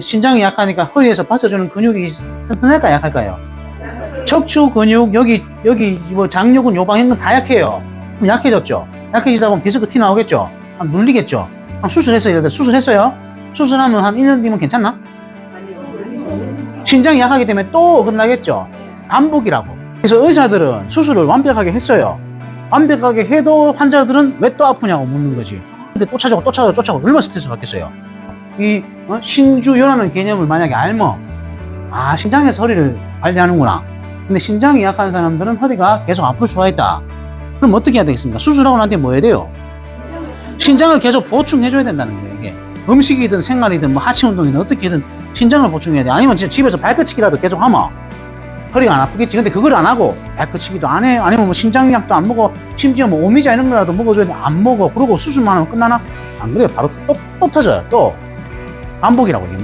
신장이 약하니까 허리에서 받쳐주는 근육이 튼튼할까 약할까요? 척추 근육 여기 여기 뭐 장요근 요방인 건 다 약해요. 그럼 약해졌죠. 약해지다 보면 디스크 티 나오겠죠. 한 눌리겠죠. 한 수술했어요. 예를 수술했어요. 수술하면 한 1년 뒤면 괜찮나? 신장이 약하기 때문에 또 어긋나겠죠. 반복이라고. 그래서 의사들은 수술을 완벽하게 했어요. 완벽하게 해도 환자들은 왜 또 아프냐고 묻는 거지. 근데 또 찾아고 또 찾아고 또 찾아고 얼마나 스트레스 받겠어요. 이 어? 신주요라는 개념을 만약에 알면 아 신장에서 허리를 관리하는구나. 근데 신장이 약한 사람들은 허리가 계속 아플 수가 있다. 그럼 어떻게 해야 되겠습니까? 수술하고 난 뒤에 뭐 해야 돼요? 신장을 계속 보충해줘야 된다는 거예요, 이게. 음식이든 생활이든 뭐 하체 운동이든 어떻게든 신장을 보충해야 돼. 아니면 집에서 발끝치기라도 계속 하면 허리가 안 아프겠지. 근데 그걸 안 하고 발끝치기도 안 해. 아니면 뭐 신장약도 안 먹어. 심지어 뭐 오미자 이런 거라도 먹어줘야 돼. 안 먹어. 그러고 수술만 하면 끝나나? 안 그래요. 바로 또, 또 터져요. 또. 이게 무한